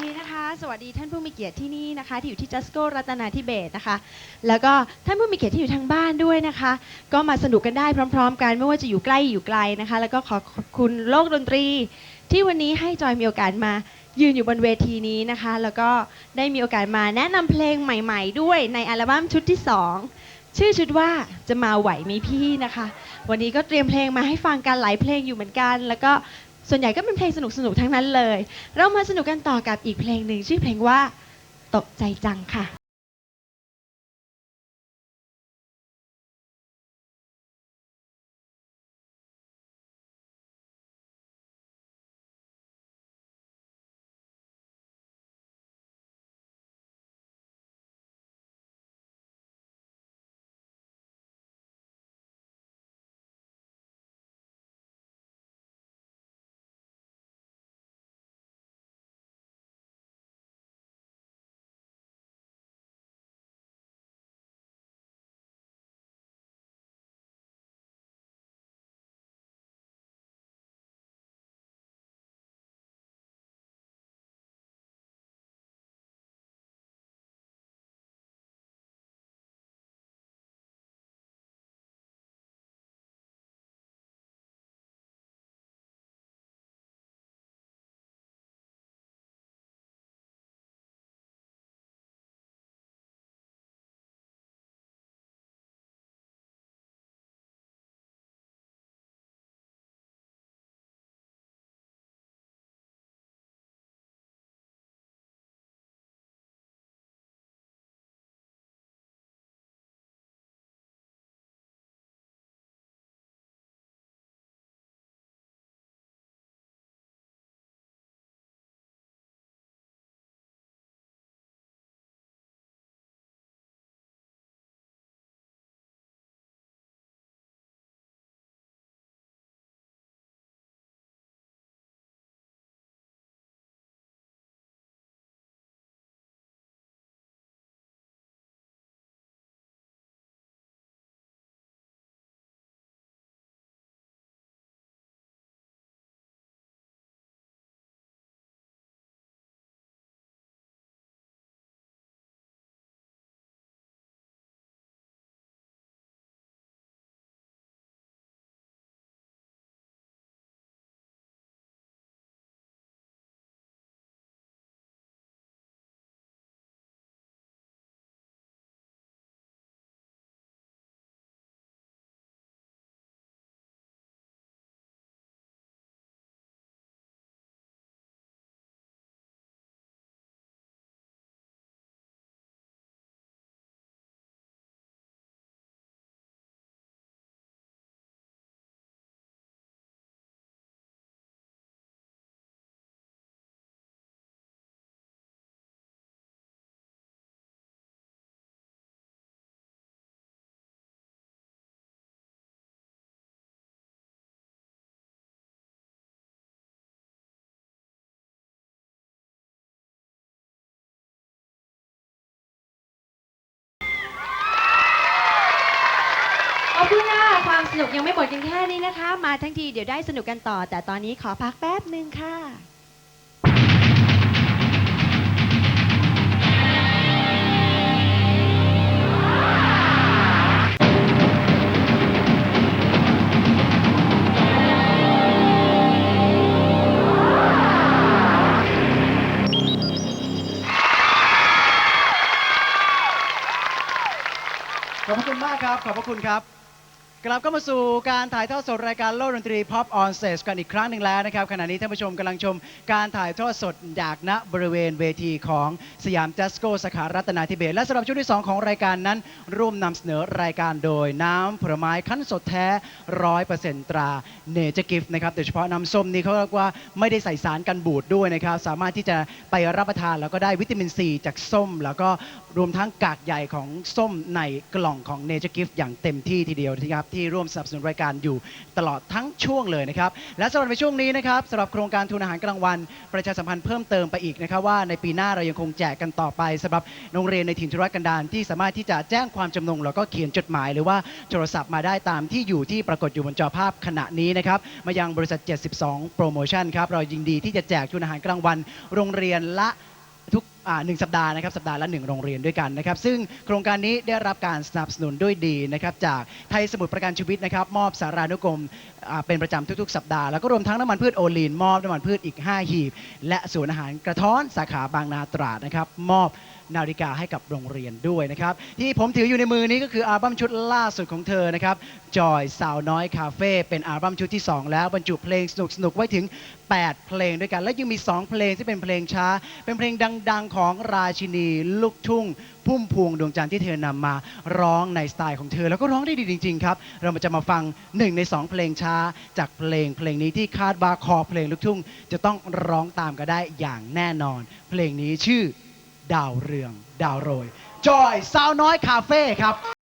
สวัสดีท่านผู้มีเกียรติที่นี่นะคะ ที่อยู่ที่จัสโกรัตนาธิเบศนะคะ แล้วก็ท่านผู้มีเกียรติที่อยู่ทางบ้านด้วยนะคะ ก็มาสนุกกันได้พร้อม ๆ กันไม่ว่าจะอยู่ใกล้อยู่ไกลนะคะ แล้วก็ขอขอบคุณโลกดนตรี ที่วันนี้ให้จอยมีโอกาสมายืนอยู่บนเวทีนี้นะคะ แล้วก็ได้มีโอกาสมาแนะนำเพลงใหม่ ๆ ด้วยในอัลบั้มชุดที่สองชื่อชุดว่าจะมาไหวไหมพี่นะคะ วันนี้ก็เตรียมเพลงมาให้ฟังกันหลายเพลงอยู่เหมือนกัน แล้วก็ ส่วนใหญ่ก็เป็นเพลงสนุกๆทั้งนั้นเลย เรามาสนุกกันต่อกับอีกเพลงหนึ่งชื่อเพลงว่า ตกใจจังค่ะ สนุกยังไม่หมดกันแค่นี้นะคะ มาทั้งทีเดี๋ยวได้สนุกกันต่อ แต่ตอนนี้ขอพักแป๊บหนึ่งค่ะ ขอบพระคุณมากครับ ขอบพระคุณครับ กลับเข้ามาสู่การถ่ายทอดสดรายการโลกดนตรี Pop on Stage กันอีกครั้งหนึ่งแล้วนะครับขณะนี้ท่านผู้ชมกำลังชมการถ่ายทอดสดจากณบริเวณเวทีของสยามจัสโกสาขารัตนาธิเบศและสำหรับช่วงที่ 2 ของรายการนั้น ร่วมนำเสนอรายการโดยน้ำผลไม้คั้นสดแท้ร้อยเปอร์เซ็นต์ตราเนเจอร์กิฟต์นะครับโดยเฉพาะน้ำส้มนี่เขาเรียกว่าไม่ได้ใส่สารกันบูดด้วยนะครับสามารถที่จะไปรับประทานแล้วก็ได้วิตามินซีจากส้ม แล้วก็รวมทั้งกากใยของส้มในกล่องของเนเจอร์กิฟต์อย่างเต็มที่ทีเดียวนะครับที่ร่วมสนับสนุนรายการอยู่ตลอดทั้งช่วงเลยนะครับ และสำหรับในช่วงนี้นะครับสำหรับโครงการทุนอาหารกลางวัน ประชาสัมพันธ์เพิ่มเติมไปอีกนะครับว่าในปีหน้าเรายังคงแจกกันต่อไปสำหรับโรงเรียนในถิ่นธุรกันดารที่สามารถที่จะแจ้งความจำนงแล้วก็เขียนจดหมาย หรือว่าโทรศัพท์มาได้ตามที่อยู่ที่ปรากฏอยู่บนจอภาพขณะนี้นะครับมายังบริษัท 72 โปรโมชั่นครับเรายินดีที่จะแจกทุนอาหารกลางวัน โรงเรียนละ อ่าหนึ่งสัปดาห์นะครับสัปดาห์ละหนึ่งโรงเรียนด้วยกันนะครับซึ่งโครงการนี้ได้รับการสนับสนุนด้วยดีนะครับจากไทยสมุทรประกันชีวิตนะครับมอบสารานุกรมอ่าเป็นประจำทุกๆ สัปดาห์แล้วก็รวมทั้งน้ำมันพืชโอลีนมอบน้ำมันพืชอีก 5 หีบ และศูนย์อาหารกระท้อนสาขาบางนาตราดนะครับมอบ นาฬิกาให้กับโรงเรียนด้วยนะครับ ที่ผมถืออยู่ในมือนี้ก็คืออัลบั้มชุดล่าสุดของเธอนะครับจอยสาวน้อยคาเฟ่เป็นอัลบั้มชุดที่ 2 แล้วบรรจุเพลงสนุกๆไว้ถึง 8 เพลงด้วยกัน และยังมี 2 เพลงที่เป็นเพลงช้า เป็นเพลงดัง ๆ ของราชินี ลูกทุ่ง พุ่มพวงดวงจันทร์ที่เธอนำมาร้องในสไตล์ของเธอ แล้วก็ร้องได้ดีจริง ๆ ครับ เรามาจะมาฟังหนึ่งใน 2 เพลงช้า จากเพลงเพลงนี้ที่คาดว่าคอเพลงลูกทุ่ง จะต้องร้องตามกันได้อย่างแน่นอน เพลงนี้ชื่อ ดาวเรือง ดาวโรย จอยสาวน้อยคาเฟ่ครับขอบ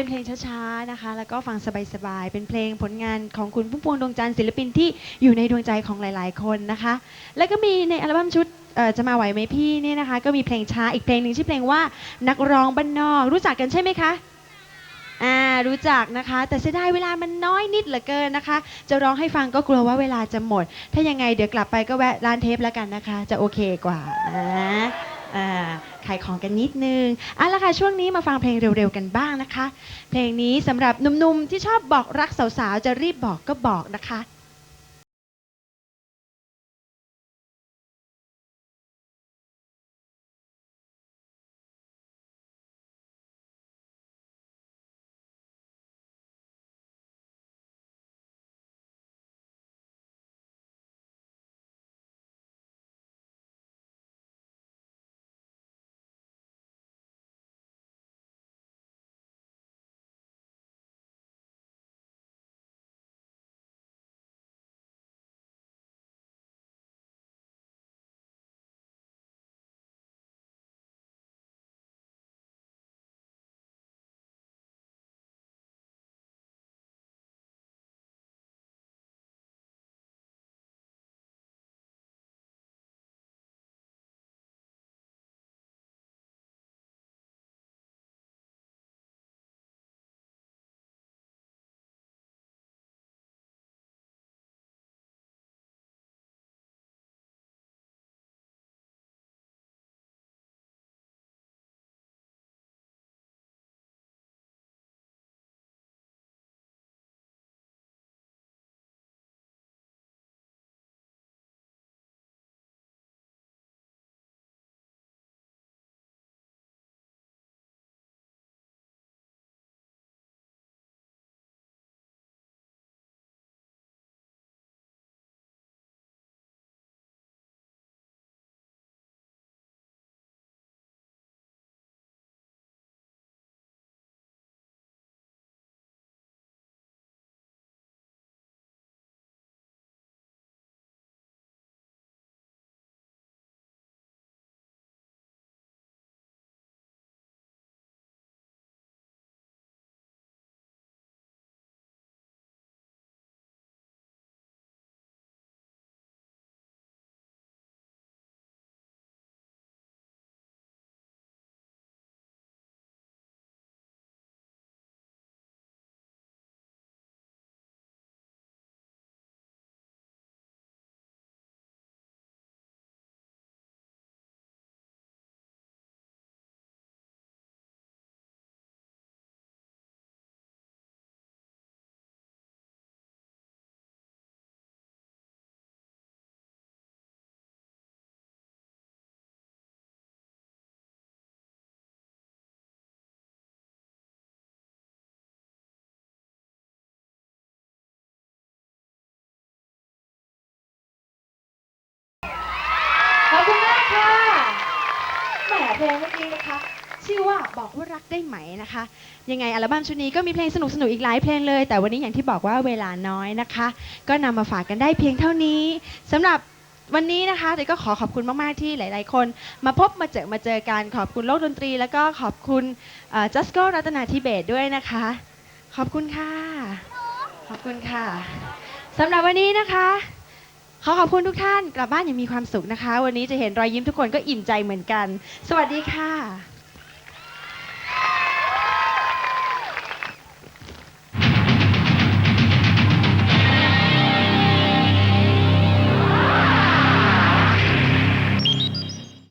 เป็นเพลงช้าๆนะคะ แล้วก็ฟังสบายๆ เป็นเพลงผลงานของคุณพุ่มพวงดวงจันทร์ศิลปินที่อยู่ในดวงใจของหลายๆคนนะคะ แล้วก็มีในอัลบั้มชุดเอ่อจะมาไหวไหมพี่เนี่ยนะคะ ก็มีเพลงช้าอีกเพลงหนึ่งชื่อเพลงว่านักร้องบ้านนอก รู้จักกันใช่ไหมคะอ่ารู้จักนะคะ แต่เสียดายเวลามันน้อยนิดเหลือเกินนะคะ จะร้องให้ฟังก็กลัวว่าเวลาจะหมด ถ้ายังไงเดี๋ยวกลับไปก็แวะร้านเทปแล้วกันนะคะ จะโอเคกว่านะ อ่าขายของกันนิดนึงเอาละค่ะช่วงนี้มาฟังเพลงเร็วๆกันบ้างนะคะ เพลงนี้สำหรับหนุ่มๆที่ชอบบอกรักสาวๆจะรีบบอกก็บอกนะคะ เพลงเมื่อกี้นะคะ ชื่อว่าบอกว่ารักได้ไหมนะคะ ยังไงอัลบั้มชุดนี้ก็มีเพลงสนุกๆอีกหลายเพลงเลย แต่วันนี้อย่างที่บอกว่าเวลาน้อยนะคะ ก็นำมาฝากกันได้เพียงเท่านี้สำหรับวันนี้นะคะเดี๋ยวก็ขอขอบคุณมาก ๆ ที่หลาย ๆ คน มาพบมาเจอมาเจอกันขอบคุณโลกดนตรี แล้วก็ขอบคุณจัสโกรัตนาทิเบตด้วยนะคะ ขอบคุณค่ะ ขอบคุณค่ะสำหรับวันนี้นะคะ ขอขอบคุณทุกท่านกลับบ้านอย่างมีความสุขนะคะ วันนี้จะเห็นรอยยิ้มทุกคนก็อิ่มใจเหมือนกัน สวัสดีค่ะ